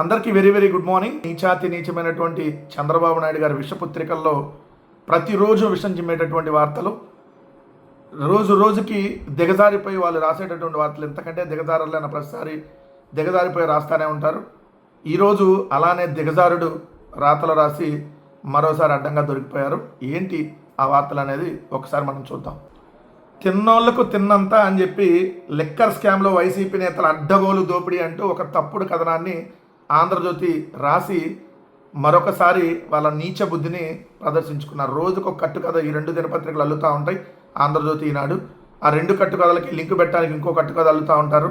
అందరికీ very very good morning. నీచాతి నీచమైనటువంటి చంద్రబాబు నాయుడు గారి విషపుత్రికల్లో ప్రతిరోజు విషం చిమ్మేటటువంటి వార్తలు. రోజు రోజుకి దిగజారిపోయి వాళ్ళు రాసేటటువంటి వార్తలు. ఎంతకంటే దిగజారలేన ప్రతిసారి దిగజారిపోయి రాస్తానే ఉంటారు. ఈరోజు అలానే దిగజారుడు రాతలు రాసి మరోసారి అడ్డంగా దొరికిపోయారు. ఏంటి ఆ వార్తలు అనేది ఒకసారి మనం చూద్దాం. తిన్నోళ్ళకు తిన్నంత అని చెప్పి లిక్కర్ స్కామ్లో వైసీపీ నేతల అడ్డగోలు దోపిడీ అంటూ ఒక తప్పుడు కథనాన్ని ఆంధ్రజ్యోతి రాసి మరొకసారి వాళ్ళ నీచ బుద్ధిని ప్రదర్శించుకున్నారు. రోజుకు ఒక కట్టుకథ ఈ రెండు దినపత్రికలు అల్లుతూ ఉంటాయి. ఆంధ్రజ్యోతి ఈనాడు ఆ రెండు కట్టుకథలకి లింక్ పెట్టడానికి ఇంకో కట్టుకథ అల్లుతూ ఉంటారు.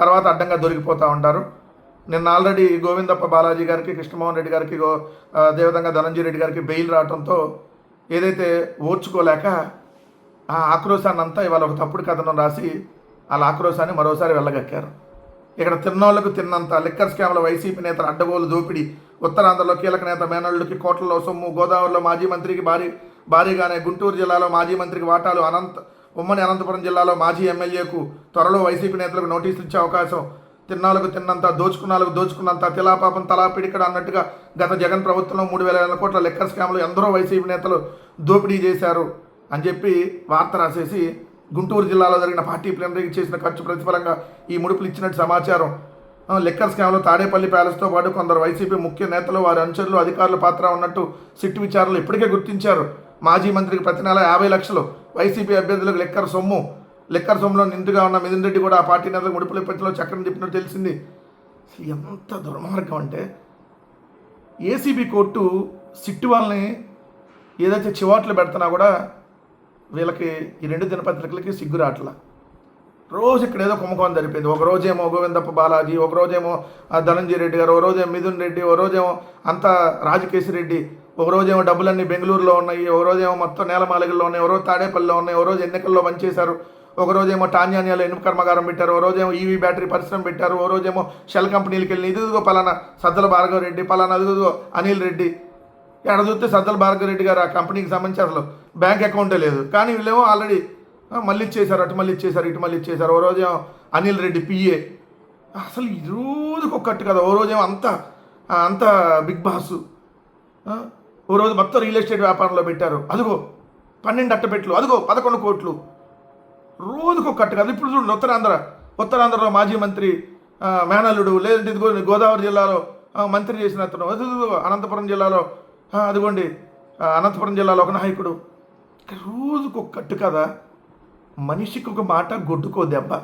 తర్వాత అడ్డంగా దొరికిపోతూ ఉంటారు. నిన్న ఆల్రెడీ గోవిందప్ప బాలాజీ గారికి కృష్ణమోహన్ రెడ్డి గారికి గో అదేవిధంగా ధనంజీ ధనంజయ రెడ్డి గారికి బెయిల్ రావడంతో ఏదైతే ఓర్చుకోలేక ఆ ఆక్రోశాన్ని అంతా ఇవాళ ఒక తప్పుడు కథనం రాసి వాళ్ళ ఆక్రోశాన్ని మరోసారి వెళ్ళగక్కారు. ఇక్కడ తిన్నోళ్ళకు తిన్నంత లిక్కర్ స్కామ్ల వైసీపీ నేతల అడ్డగోలు దోపిడీ. ఉత్తరాంధ్రలో కీలక నేత మేనల్లుడికి కోట్లలో సొమ్ము. గోదావరిలో మాజీ మంత్రికి భారీ భారీగానే గుంటూరు జిల్లాలో మాజీ మంత్రికి వాటాలు అనంత ఉమ్మడి అనంతపురం జిల్లాలో మాజీ ఎమ్మెల్యేకు త్వరలో వైసీపీ నేతలకు నోటీసులు ఇచ్చే అవకాశం. తిన్నాలకు తిన్నంత దోచుకున్నాలకు దోచుకున్నంత తిలాపాపం తలా పిడికడ అన్నట్టుగా గత జగన్ ప్రభుత్వంలో మూడు వేల ఐదు కోట్ల లెక్కర్ స్కామ్లు ఎందరో వైసీపీ నేతలు దోపిడీ చేశారు అని చెప్పి వార్త రాసేసి గుంటూరు జిల్లాలో జరిగిన పార్టీ ప్లీనరీకి చేసిన ఖర్చు ప్రతిఫలంగా ఈ ముడుపులు ఇచ్చినట్టు సమాచారం. లెక్కర్ స్కామ్లో తాడేపల్లి ప్యాలెస్తో పాటు కొందరు వైసీపీ ముఖ్య నేతలు వారి అనుచరులు అధికారుల పాత్ర ఉన్నట్టు సిట్టు విచారణలు ఇప్పటికే గుర్తించారు. మాజీ మంత్రికి ప్రతి నెల యాభై లక్షలు. వైసీపీ అభ్యర్థులకు లెక్కర్ సొమ్ము. లెక్కర్ సొమ్ములో నిండుగా ఉన్న మిథున్ రెడ్డి కూడా ఆ పార్టీ నేతలకు ముడుపుల పెట్టులో చక్రం తిప్పినట్టు తెలిసింది. ఎంత దుర్మార్గం అంటే ఏసీబీ కోర్టు సిట్టు వాళ్ళని ఏదైతే చివాట్లు పెడుతున్నా కూడా వీళ్ళకి ఈ రెండు దినపత్రికలకి సిగ్గు రావట్లా. రోజు ఇక్కడ ఏదో కుంభకోణం జరిపింది. ఒక రోజేమో గోవిందప్ప బాలాజీ ఒక రోజేమో ధనంజయ రెడ్డి గారు ఒక రోజేమో మిథున్ రెడ్డి ఒక రోజేమో అంతా రాజకేశి రెడ్డి ఒక రోజేమో డబ్బులన్నీ బెంగళూరులో ఉన్నాయి ఒక రోజేమో మొత్తం నేలమాలిగల్లో ఉన్నాయి ఒక రోజు తాడేపల్లిలో ఉన్నాయి ఒక రోజు ఎన్నికల్లో పనిచేశారు ఒక రోజేమో టాంజానియాలో ఇనుప కర్మాగారం పెట్టారు ఒక రోజేమో ఈవీ బ్యాటరీ పరిశ్రమ పెట్టారు ఒక రోజేమో షెల్ కంపెనీలకు వెళ్ళి ఇదిగో పలానా సద్దల భార్గవ రెడ్డి పలానా అదిగో అనిల్ రెడ్డి. ఎక్కడ చూస్తే సద్దల భార్గవ రెడ్డి గారు ఆ కంపెనీకి సంబంధించి అసలు. బ్యాంక్ అకౌంటే లేదు. కానీ వీళ్ళేమో ఆల్రెడీ మళ్ళీ ఇచ్చేశారు అటు మళ్ళీ ఇచ్చేశారు ఇటు మళ్ళీ ఇచ్చేశారు ఓ రోజేమో అనిల్ రెడ్డి పిఏ. అసలు ఈ రోజుకి ఒక్కట్టు కదా. ఓ రోజేమో అంత అంత బిగ్ బాస్. ఓ రోజు మొత్తం రియల్ ఎస్టేట్ వ్యాపారంలో పెట్టారు. అదిగో పన్నెండు అట్టపెట్లు అదిగో పదకొండు కోట్లు. రోజుకు కట్టు కదా. ఇప్పుడు చూడండి ఉత్తరాంధ్ర ఉత్తరాంధ్రలో మాజీ మంత్రి మేనల్లుడు లేదంటే ఇదిగో గోదావరి జిల్లాలో మంత్రి చేసిన అతను. అనంతపురం జిల్లాలో అదిగోండి అనంతపురం జిల్లాలో ఒక నాయకుడు. రోజుకు ఒక కట్టు కదా. మనిషికి ఒక మాట గొడ్డుకో దెబ్బ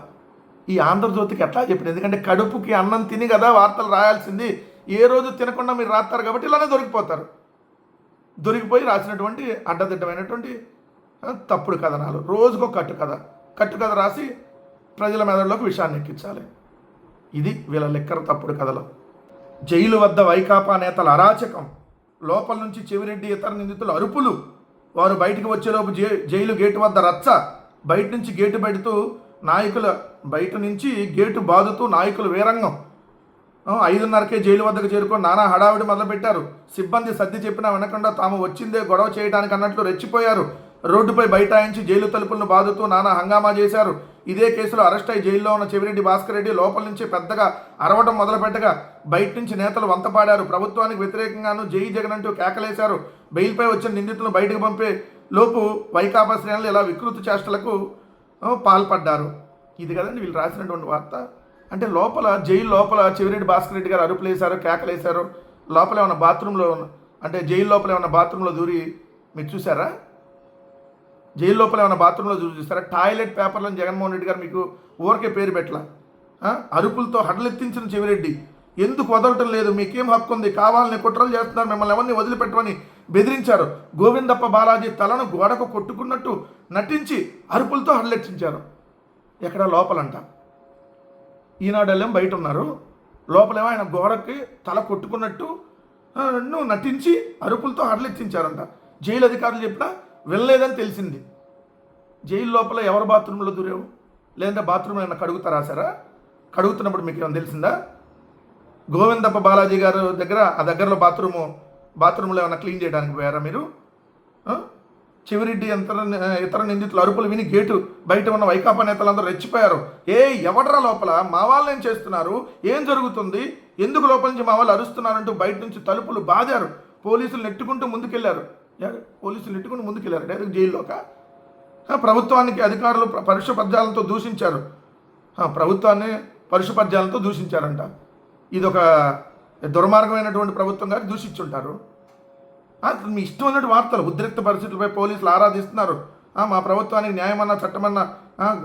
ఈ ఆంధ్రజ్యోతికి ఎట్లా చెప్పింది ఎందుకంటే కడుపుకి అన్నం తిని కదా వార్తలు రాయాల్సింది. ఏ రోజు తినకుండా మీరు రాస్తారు కాబట్టి ఇలానే దొరికిపోతారు. దొరికిపోయి రాసినటువంటి అడ్డదిడ్డమైనటువంటి తప్పుడు కథనాలు. రోజుకో కట్టు కథ కట్టు కథ రాసి ప్రజల మెదడులోకి విషయాన్ని ఎక్కించాలి. ఇది వీళ్ళ లెక్కర తప్పుడు కథలు. జైలు వద్ద వైకాపా నేతల అరాచకం. లోపల నుంచి చెవిరెడ్డి ఇతర నిందితుల అరుపులు. వారు బయటికి వచ్చేలోపు జై జైలు గేటు వద్ద రచ్చ. బయట నుంచి గేటు పెడుతూ నాయకుల బయట నుంచి గేటు బాదుతూ నాయకులు వీరంగం. ఐదున్నరకే జైలు వద్దకు చేరుకొని నానా హడావిడి మొదలుపెట్టారు. సిబ్బంది సర్ది చెప్పినా వినకుండా తాము వచ్చిందే గొడవ చేయడానికి అన్నట్లు రెచ్చిపోయారు. రోడ్డుపై బైఠాయించి జైలు తలుపులను బాదుతూ నానా హంగామా చేశారు. ఇదే కేసులో అరెస్ట్ అయి జైల్లో ఉన్న చెవిరెడ్డి భాస్కర్ రెడ్డి లోపల నుంచి పెద్దగా అరవడం మొదలుపెట్టగా బయట నుంచి నేతలు వంతపాడారు ప్రభుత్వానికి వ్యతిరేకంగాను జై జగన్ అంటూ కేకలేశారు. బెయిల్పై వచ్చిన నిందితులను బయటకు పంపే లోపు వైకాపా శ్రేణులు ఇలా వికృతి చేష్టలకు పాల్పడ్డారు. ఇది కదండి వీళ్ళు రాసినటువంటి వార్త. అంటే లోపల జైలు లోపల చెవిరెడ్డి భాస్కర్ రెడ్డి గారు అరుపులు వేశారు కేకలు లోపల ఏమన్నా బాత్రూంలో అంటే జైలు లోపల ఏమన్నా బాత్రూంలో దూరి మీరు చూసారా జైలు లోపల ఏమైనా బాత్రూంలో దూరి చూసారా టాయిలెట్ పేపర్లను జగన్మోహన్ రెడ్డి గారు మీకు ఊరికే పేరు పెట్టలా. అరుపులతో హడలెత్తించిన చెవిరెడ్డి. ఎందుకు వదలటం లేదు? మీకేం హక్కు ఉంది? కావాలని కుట్రలు చేస్తున్నారు. మిమ్మల్ని ఎవరిని వదిలిపెట్టమని బెదిరించారు. గోవిందప్ప బాలాజీ తలను గోడకు కొట్టుకున్నట్టు నటించి అరుపులతో హడలెచ్చించారు ఎక్కడ లోపలంట. ఈనాడేం బయట ఉన్నారు లోపలేమో ఆయన గోడకి తల కొట్టుకున్నట్టు నటించి అరుపులతో హడలెత్తించారంట. జైలు అధికారులు చెప్పినా వెళ్ళలేదని తెలిసింది. జైలు లోపల ఎవరు బాత్రూంలో దూరేవు? లేదంటే బాత్రూమ్ ఏమైనా కడుగుతా రాశారా కడుగుతున్నప్పుడు మీకు ఏమైనా తెలిసిందా? గోవిందప్ప బాలాజీ గారు దగ్గర ఆ దగ్గరలో బాత్రూము బాత్రూంలో ఏమైనా క్లీన్ చేయడానికి పోయారా మీరు? ఆ? ఇతర ఇతర నిందితులు అరుపులు విని గేటు బయట ఉన్న వైకాపా నేతలందరూ రెచ్చిపోయారు. ఏ ఎవడరా లోపల? మా వాళ్ళు ఏం చేస్తున్నారు? ఏం జరుగుతుంది? ఎందుకు లోపల నుంచి మా వాళ్ళు అరుస్తున్నారంటూ బయట నుంచి తలుపులు బాదారు. పోలీసులు నెట్టుకుంటూ ముందుకెళ్ళారు. పోలీసులు నెట్టుకుంటూ ముందుకెళ్ళారు. డైరెక్ట్ జైల్లోక? ప్రభుత్వానికి అధికారులు ప్ర- పరుష పద్యాలతో దూషించారు. ప్రభుత్వాన్ని పరుష పద్యాలతో దూషించారంట. ఇది ఒక దుర్మార్గమైనటువంటి ప్రభుత్వంగా దూషించుంటారు ఆ, మీ ఇష్టమైనటువంటి వార్తలు ఉద్రిక్త పరిస్థితులపై పోలీసులు ఆరాధిస్తున్నారు. మా ప్రభుత్వానికి న్యాయమన్నా చట్టమన్నా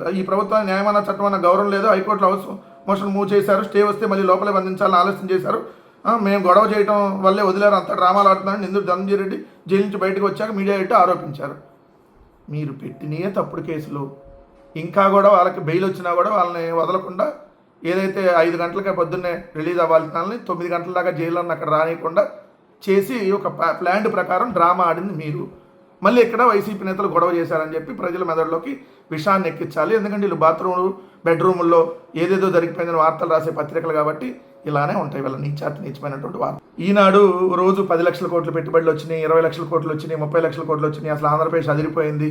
ఈ ప్రభుత్వానికి న్యాయమన్నా చట్టమన్నా గౌరవం లేదు. హైకోర్టులో హౌస్ మోషన్ మూవ్ చేశారు. స్టే వస్తే మళ్ళీ లోపలే బంధించాలని ఆలోచన చేశారు. మేము గొడవ చేయడం వల్లే వదిలేరు. అంత డ్రామాలు ఆడుతున్నారని నిందుడు ధనంజయ రెడ్డి జైలు నుంచి బయటకు వచ్చాక మీడియా ఎట్టు ఆరోపించారు? మీరు పెట్టినయే తప్పుడు కేసులు. ఇంకా కూడా వాళ్ళకి బెయిల్ వచ్చినా కూడా వాళ్ళని వదలకుండా ఏదైతే ఐదు గంటలకి పొద్దున్నే రిలీజ్ అవ్వాల్సిన వాళ్ళని తొమ్మిది గంటల దాకా జైల్లో అక్కడ రానియకుండా చేసి ఒక ప్లాండ్ ప్రకారం డ్రామా ఆడింది మీరు. మళ్ళీ ఇక్కడ వైసీపీ నేతలు గొడవ చేశారని చెప్పి ప్రజల మెదడులోకి విషాన్ని ఎక్కించాలి. ఎందుకంటే వీళ్ళు బాత్రూములు బెడ్రూముల్లో ఏదేదో జరిగిపోయిందని వార్తలు రాసే పత్రికలు కాబట్టి ఇలానే ఉంటాయి వీళ్ళ నీచాతి నీచమైనటువంటి వార్త. ఈనాడు రోజు పది లక్షల కోట్లు పెట్టుబడులు వచ్చినాయి ఇరవై లక్షల కోట్లు వచ్చినాయి ముప్పై లక్షల కోట్లు వచ్చినాయి అసలు ఆంధ్రప్రదేశ్ అదిరిపోయింది.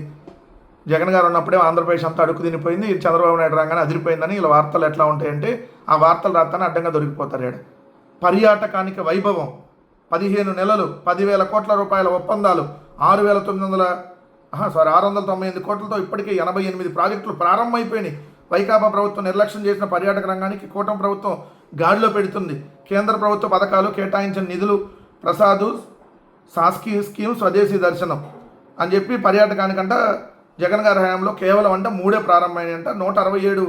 జగన్ గారు ఉన్నప్పుడే ఆంధ్రప్రదేశ్ అంతా అడుగు తినిపోయింది చంద్రబాబు నాయుడు రాగానే అదిరిపోయిందని ఇలా వార్తలు ఎట్లా ఉంటాయంటే ఆ వార్తలు రాస్తానే అడ్డంగా దొరికిపోతారు పర్యాటకానికి వైభవం పదిహేను నెలలు పదివేల కోట్ల రూపాయల ఒప్పందాలు ఆరు వేల తొమ్మిది వందల సారీ ఆరు వందల తొంభై ఎనిమిది కోట్లతో ఇప్పటికే ఎనభై ఎనిమిది ప్రాజెక్టులు ప్రారంభమైపోయినాయి. వైకాపా ప్రభుత్వం నిర్లక్ష్యం చేసిన పర్యాటక రంగానికి కూటమి ప్రభుత్వం గాడిలో పెడుతుంది. కేంద్ర ప్రభుత్వ పథకాలు కేటాయించిన నిధులు ప్రసాదు సాస్కి స్కీమ్ స్వదేశీ దర్శనం అని చెప్పి పర్యాటకానికంట జగన్ గారి హయాంలో కేవలం అంటే మూడే ప్రారంభమైనాయంట. నూట అరవై ఏడు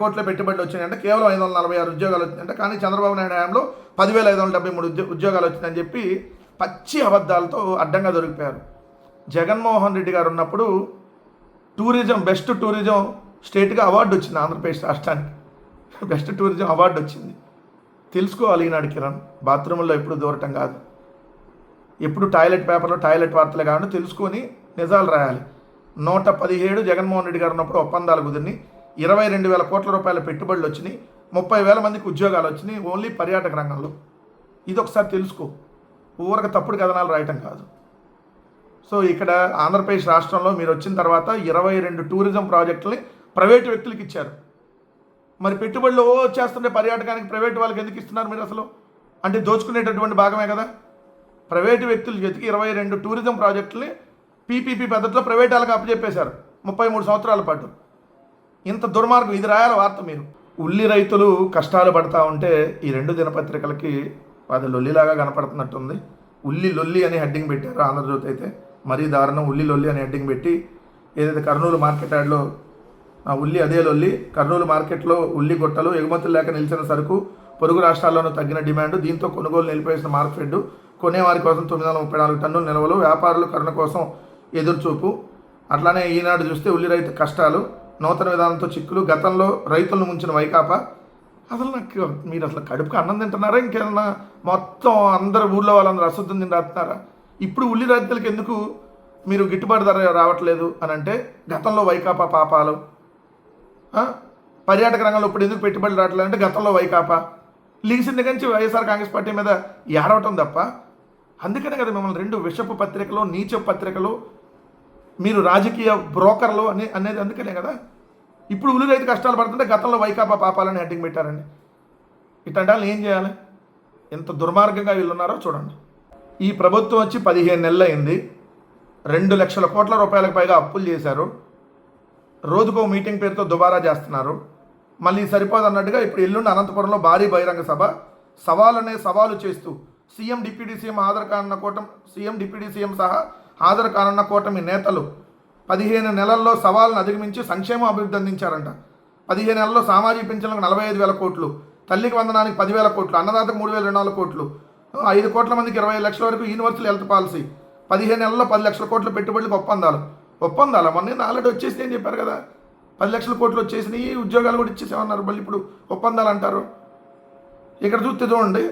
కోట్ల పెట్టుబడులు వచ్చినాయంటే. కేవలం ఐదు వందల నలభై ఆరు ఉద్యోగాలు వచ్చినాయంట. కానీ చంద్రబాబు నాయుడు హయాంలో పదివేల ఐదు వందల డెబ్బై మూడు ఉద్యోగాలు వచ్చినాయని చెప్పి పచ్చి అబద్ధాలతో అడ్డంగా దొరికిపోయారు. జగన్మోహన్ రెడ్డి గారు ఉన్నప్పుడు టూరిజం బెస్ట్ టూరిజం స్టేట్గా అవార్డు వచ్చింది ఆంధ్రప్రదేశ్ రాష్ట్రానికి. బెస్ట్ టూరిజం అవార్డు వచ్చింది. తెలుసుకోవాలి ఈనాడు కిరణ్. బాత్రూంలో ఎప్పుడు దూరటం కాదు. ఎప్పుడు టాయిలెట్ పేపర్లో టాయిలెట్ వార్తలు కాకుండా తెలుసుకొని నిజాలు రాయాలి. నూట పదిహేడు జగన్మోహన్ రెడ్డి గారు ఉన్నప్పుడు ఒప్పందాలు కుదిరిని ఇరవై రెండు వేల కోట్ల రూపాయల పెట్టుబడులు వచ్చినాయి. ముప్పై వేల మందికి ఉద్యోగాలు వచ్చినాయి ఓన్లీ పర్యాటక రంగంలో. ఇది ఒకసారి తెలుసుకో. ఊరక తప్పుడు కథనాలు రాయటం కాదు. సో ఇక్కడ ఆంధ్రప్రదేశ్ రాష్ట్రంలో మీరు వచ్చిన తర్వాత ఇరవై రెండు టూరిజం ప్రాజెక్టులని ప్రైవేటు వ్యక్తులకు ఇచ్చారు. మరి పెట్టుబడులు ఓ వచ్చేస్తుంటే పర్యాటకానికి ప్రైవేట్ వాళ్ళకి ఎందుకు ఇస్తున్నారు మీరు అసలు? అంటే దోచుకునేటటువంటి భాగమే కదా. ప్రైవేటు వ్యక్తుల చేతికి ఇరవై రెండు టూరిజం ప్రాజెక్టుల్ని పీపీపీ పద్ధతిలో ప్రైవేట్ వాళ్ళకి అప్పచెప్పేశారు ముప్పై మూడు సంవత్సరాల పాటు. ఇంత దుర్మార్గం ఇది రాయాల వార్త మీరు. ఉల్లి రైతులు కష్టాలు పడతా ఉంటే ఈ రెండు దినపత్రికలకి అది లొల్లిలాగా కనపడుతున్నట్టుంది. ఉల్లి లొల్లి అని హెడ్డింగ్ పెట్టారు ఆంధ్రజ్యోతి అయితే. మరీ దారుణం ఉల్లి లొల్లి అని హెడ్డింగ్ పెట్టి ఏదైతే కర్నూలు మార్కెట్ యార్డ్లో ఉల్లి అదే లొల్లి. కర్నూలు మార్కెట్లో ఉల్లి గుట్టలు ఎగుమతులు లేక నిలిచిన సరుకు పొరుగు రాష్ట్రాల్లోనూ తగ్గిన డిమాండ్ దీంతో కొనుగోలు నిలిపేసిన మార్కెట్ కొనేవారి కోసం తొమ్మిది వందల ముప్పై నాలుగు టన్నుల నిల్వలు. వ్యాపారులు కరుణ కోసం ఎదురుచూపు. అట్లానే ఈనాడు చూస్తే ఉల్లి రైతు కష్టాలు నూతన విధానంతో చిక్కులు గతంలో రైతులను ముంచిన వైకాపా. అసలు నాకు మీరు అసలు కడుపుకి అన్నం తింటున్నారా? ఇంకేమన్నా మొత్తం అందరు ఊళ్ళో వాళ్ళందరూ అశుద్ధం తింటున్నారా? రాస్తున్నారా ఇప్పుడు ఉల్లి రైతులకు ఎందుకు మీరు గిట్టుబాటు ధర రావట్లేదు అని అంటే గతంలో వైకాపా పాపాలు పర్యాటక రంగంలో ఇప్పుడు ఎందుకు పెట్టుబడులు రావట్లేదు అంటే గతంలో వైకాపా. లీగిసింది కంచి వైఎస్ఆర్ కాంగ్రెస్ పార్టీ మీద ఏడవటం తప్ప అందుకనే కదా మిమ్మల్ని రెండు విషపు పత్రికలు నీచ పత్రికలు మీరు రాజకీయ బ్రోకర్లు అనే అనేది అందుకనే కదా. ఇప్పుడు ఉల్లి రైతు కష్టాలు పడుతుంటే గతంలో వైకాపా పాపాలని హెడ్డింగ్ పెట్టారండి. ఇట్లాంటి వాళ్ళని ఏం చేయాలి? ఎంత దుర్మార్గంగా వీళ్ళు ఉన్నారో చూడండి. ఈ ప్రభుత్వం వచ్చి పదిహేను నెలలు అయింది రెండు లక్షల కోట్ల రూపాయలకు పైగా అప్పులు చేశారు. రోజుకో మీటింగ్ పేరుతో దుబారా చేస్తున్నారు. మళ్ళీ సరిపోదు అన్నట్టుగా ఇప్పుడు ఎల్లుండి అనంతపురంలో భారీ బహిరంగ సభ. సవాలనే సవాలు చేస్తూ సీఎం డిప్యూటీ సీఎం హాజరు కానున్న కూటమి సీఎం డిప్యూటీ సీఎం సహా హాజరు కానున్న కూటమి నేతలు పదిహేను నెలల్లో సవాళ్ళను అధిగమించి సంక్షేమ అభివృద్ధి అందించారంట పదిహేను నెలల్లో సామాజిక పింఛన్లకు నలభై ఐదు వేల కోట్లు తల్లికి వందనానికి పదివేల కోట్లు అన్నదాతకు మూడు వేల రెండు వందల కోట్లు ఐదు కోట్ల మందికి ఇరవై లక్షల వరకు యూనివర్సల్ హెల్త్ పాలసీ పదిహేను నెలల్లో పది లక్షల కోట్ల పెట్టుబడులకు ఒప్పందాలు. ఒప్పందాలు అవన్నీ ఆల్రెడీ వచ్చేసినాయి అని చెప్పారు కదా. పది లక్షల కోట్లు వచ్చేసినాయి ఉద్యోగాలు కూడా ఇచ్చేసామన్నారు. మళ్ళీ ఇప్పుడు ఒప్పందాలు అంటారు. ఇక్కడ చూస్తే చూడండి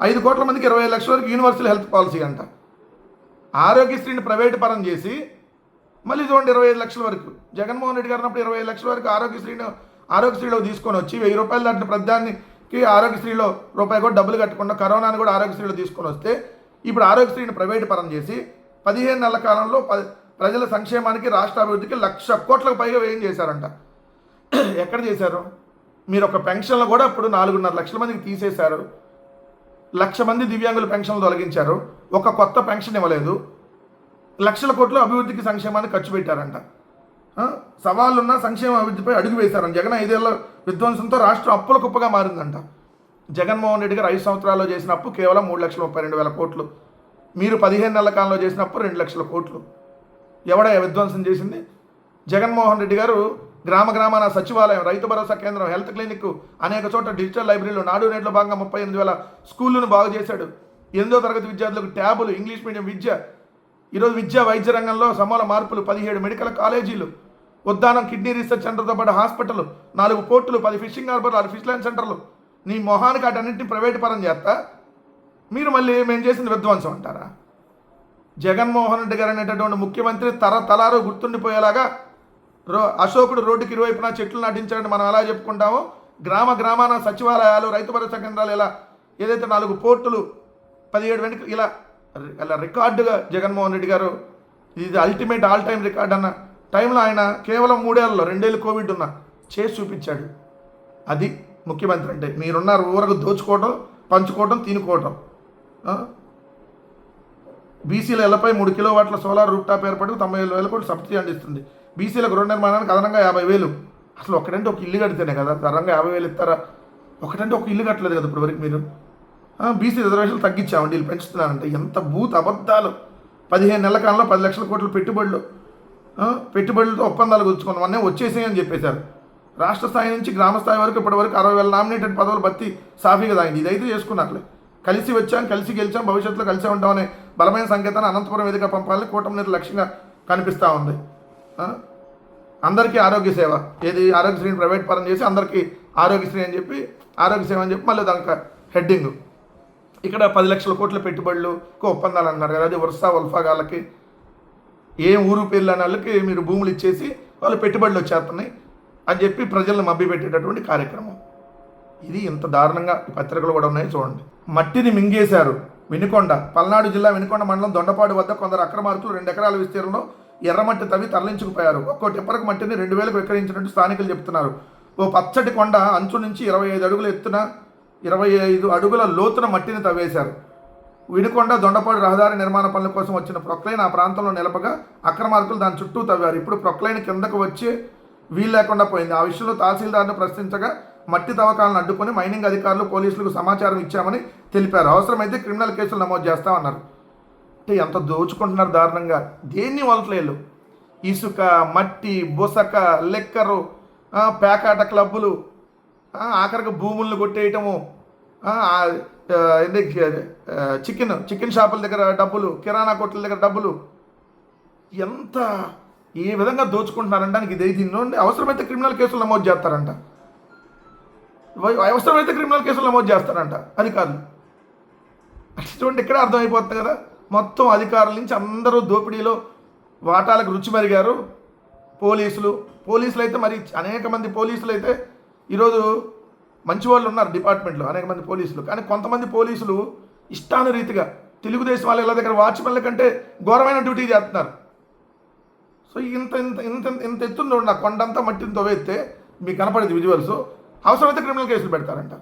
ఐదు కోట్ల మందికి ఇరవై లక్షల వరకు యూనివర్సల్ హెల్త్ పాలసీ అంట. ఆరోగ్యశ్రీని ప్రైవేటు పరం చేసి మళ్ళీ చూడండి ఇరవై ఐదు లక్షల వరకు. జగన్మోహన్ రెడ్డి గారు ఉన్నప్పుడు ఇరవై లక్షల వరకు ఆరోగ్యశ్రీని ఆరోగ్యశ్రీలో తీసుకొని వచ్చి వెయ్యి రూపాయలు దాటిన ప్రతిదానికి ఆరోగ్యశ్రీలో రూపాయి కూడా డబ్బులు కట్టకుండా కరోనాని కూడా ఆరోగ్యశ్రీలో తీసుకొని వస్తే ఇప్పుడు ఆరోగ్యశ్రీని ప్రైవేటు పరం చేసి పదిహేను నెలల కాలంలో ప ప్రజల సంక్షేమానికి రాష్ట్ర అభివృద్ధికి లక్ష కోట్లకు పైగా వ్యయం చేశారంట. ఎక్కడ చేశారు? మీరు ఒక పెన్షన్లు కూడా ఇప్పుడు నాలుగున్నర లక్షల మందికి తీసేశారు. లక్ష మంది దివ్యాంగుల పెన్షన్లు తొలగించారు. ఒక కొత్త పెన్షన్ ఇవ్వలేదు. లక్షల కోట్లు అభివృద్ధికి సంక్షేమాన్ని ఖర్చు పెట్టారంట. సవాళ్ళున్న సంక్షేమ అభివృద్ధిపై అడుగు వేశారని జగన్ ఐదేళ్ళ విధ్వంసంతో రాష్ట్రం అప్పుల కుప్పగా మారిందంట. జగన్మోహన్ రెడ్డి గారు ఐదు సంవత్సరాల్లో చేసిన అప్పు కేవలం మూడు లక్షల ముప్పై రెండు వేల కోట్లు. మీరు పదిహేను నెలల కాలంలో చేసిన అప్పు రెండు లక్షల కోట్లు. ఎవడ విధ్వంసం చేసింది? జగన్మోహన్ రెడ్డి గారు గ్రామ గ్రామాన సచివాలయం రైతు భరోసా కేంద్రం హెల్త్ క్లినిక్ అనేక చోట్ల డిజిటల్ లైబ్రరీలు నాడు నేట్లో భాగంగా ముప్పై ఎనిమిది వేల స్కూళ్ళను బాగు చేశాడు. ఎనిమిదో తరగతి విద్యార్థులకు ట్యాబులు ఇంగ్లీష్ మీడియం విద్య ఈరోజు విద్యా వైద్య రంగంలో సమూల మార్పులు పదిహేడు మెడికల్ కాలేజీలు ఉద్దానం కిడ్నీ రీసెర్చ్ సెంటర్తో పాటు హాస్పిటల్ నాలుగు పోర్టులు పది ఫిషింగ్ హార్బర్లు ఆరు ఫిష్ ల్యాండ్ సెంటర్లు. నీ మొహానికి అటన్నింటిని ప్రైవేట్ పరం చేస్తా. మీరు మళ్ళీ మేము చేసింది విధ్వంసం అంటారా? జగన్మోహన్ రెడ్డి గారు అనేటటువంటి ముఖ్యమంత్రి తరతలారు గుర్తుండిపోయేలాగా రో అశోకుడు రోడ్డుకి ఇరువైపున చెట్లు నాటించారని మనం ఎలా చెప్పుకుంటామో గ్రామ గ్రామాన సచివాలయాలు రైతు భరోసా కేంద్రాలు ఇలా ఏదైతే నాలుగు పోర్టులు పదిహేడు వెనుక ఇలా ఇలా రికార్డుగా జగన్మోహన్ రెడ్డి గారు ఇది అల్టిమేట్ ఆల్ టైం రికార్డ్ అన్న టైంలో ఆయన కేవలం మూడేళ్ళలో రెండేళ్ళు కోవిడ్ ఉన్న చేసి చూపించాడు. అది ముఖ్యమంత్రి అంటే మీరున్నారు ఊరకు దోచుకోవడం పంచుకోవడం తినుకోవటం. బీసీల ఇళ్ళపై మూడు కిలో వాట్ల సోలార్ రూప్టాప్ టాప్ తొంభై ఏడు వేల కోట్లు సబ్సిడీ అందిస్తుంది. బీసీల గృహ నిర్మాణానికి అదనంగా యాభై వేలు. అసలు ఒకటంటే ఒక ఇల్లు కడితేనే కదా? అదనంగా యాభై వేలు ఇస్తారా? ఒకటంటే ఒక ఇల్లు కట్టలేదు కదా ఇప్పటివరకు మీరు? బీసీ రిజర్వేషన్లు తగ్గించామండి వీళ్ళు పెంచుతున్నారంటే. ఎంత భూత అబద్ధాలు. పదిహేను నెలల కాలంలో పది లక్షల కోట్ల పెట్టుబడులు. పెట్టుబడులతో ఒప్పందాలు కూర్చుకున్నాం అన్నీ వచ్చేసాయి అని చెప్పేశారు. రాష్ట్ర స్థాయి నుంచి గ్రామ స్థాయి వరకు ఇప్పటివరకు అరవై వేల నామినేటెడ్ పదవులు భర్తీ సాఫీగా తాగింది ఇదైతే చేసుకున్నట్లే కలిసి వచ్చాం కలిసి గెలిచాం భవిష్యత్తులో కలిసే ఉంటామనే బలమైన సంకేతాన్ని అనంతపురం వేదిక పంపాలని కూటమి నేత లక్ష్యంగా కనిపిస్తూ ఉంది. అందరికీ ఆరోగ్య సేవ. ఏది ఆరోగ్యశ్రీని ప్రైవేట్ పరం చేసి అందరికీ ఆరోగ్యశ్రీ అని చెప్పి ఆరోగ్య సేవ అని చెప్పి మళ్ళీ దానికి హెడ్డింగ్. ఇక్కడ పది లక్షల కోట్ల పెట్టుబడులు ఒప్పందాలు అన్నారు కదా అది వరుస వల్ఫాగాళ్ళకి ఏ ఊరు పేర్లు అనే వాళ్ళకి మీరు భూములు ఇచ్చేసి వాళ్ళు పెట్టుబడులు వచ్చేస్తున్నాయి అని చెప్పి ప్రజలను మభ్యపెట్టేటటువంటి కార్యక్రమం. ఇది ఇంత దారుణంగా పత్రికలు కూడా ఉన్నాయి చూడండి. మట్టిని మింగేశారు. వినుకొండ పల్నాడు జిల్లా వినుకొండ మండలం దొండపాడు వద్ద కొందరు అక్రమార్కులు రెండు ఎకరాల విస్తీర్ణంలో ఎర్రమట్టి తవ్వి తరలించుకుపోయారు. ఒక్కో టిప్పరకు మట్టిని రెండు వేలకు విక్రయించినట్టు స్థానికులు చెప్తున్నారు ఓ పచ్చటి కొండ అంచు నుంచి ఇరవై ఐదు అడుగుల ఎత్తున ఇరవై ఐదు అడుగుల లోతున మట్టిని తవ్వేశారు. వినుకొండ దొండపాడు రహదారి నిర్మాణ పనుల కోసం వచ్చిన ప్రొక్లైన్ ఆ ప్రాంతంలో నిలపగా అక్రమార్కులు దాని చుట్టూ తవ్వారు. ఇప్పుడు ప్రొక్లైన్ కిందకు వచ్చి వీలు లేకుండా పోయింది. ఆ విషయంలో తహసీల్దార్ను ప్రశ్నించగా మట్టి తవ్వకాలను అడ్డుకొని మైనింగ్ అధికారులు పోలీసులకు సమాచారం ఇచ్చామని తెలిపారు. అవసరమైతే క్రిమినల్ కేసులు నమోదు చేస్తామన్నారు. అంటే ఎంత దోచుకుంటున్నారు దారుణంగా. దేన్ని వదలట్లేదు. ఇసుక మట్టి బుసక లెక్కరు పేకాట క్లబ్బులు ఆఖరికి భూములను కొట్టేయటము చికెన్ చికెన్ షాపుల దగ్గర డబ్బులు కిరాణా కొట్ల దగ్గర డబ్బులు. ఎంత ఏ విధంగా దోచుకుంటున్నారంటానికి ఇదే దీన్ని అవసరమైతే క్రిమినల్ కేసులు నమోదు చేస్తారంట. అవసరమైతే క్రిమినల్ కేసులు నమోదు చేస్తారంట అధికారులు. అటువంటి ఇక్కడ అర్థమైపోతుంది కదా? మొత్తం అధికారుల నుంచి అందరూ దోపిడీలో వాటాలకు రుచి మరిగారు. పోలీసులు పోలీసులు అయితే మరి అనేక మంది పోలీసులు అయితే ఈరోజు మంచి వాళ్ళు ఉన్నారు డిపార్ట్మెంట్లో అనేక మంది పోలీసులు. కానీ కొంతమంది పోలీసులు ఇష్టానురీతిగా తెలుగుదేశం వాళ్ళ ఇళ్ళ దగ్గర వాచ్మెన్ల కంటే ఘోరమైన డ్యూటీ చేస్తున్నారు. సో ఇంత ఇంత ఇంత ఇంత ఎత్తుందో నా కొండంతా మట్టిని తవ్వేస్తే మీకు కనపడేది విజువల్స్. అవసరమైతే క్రిమినల్ కేసులు పెడతారంట.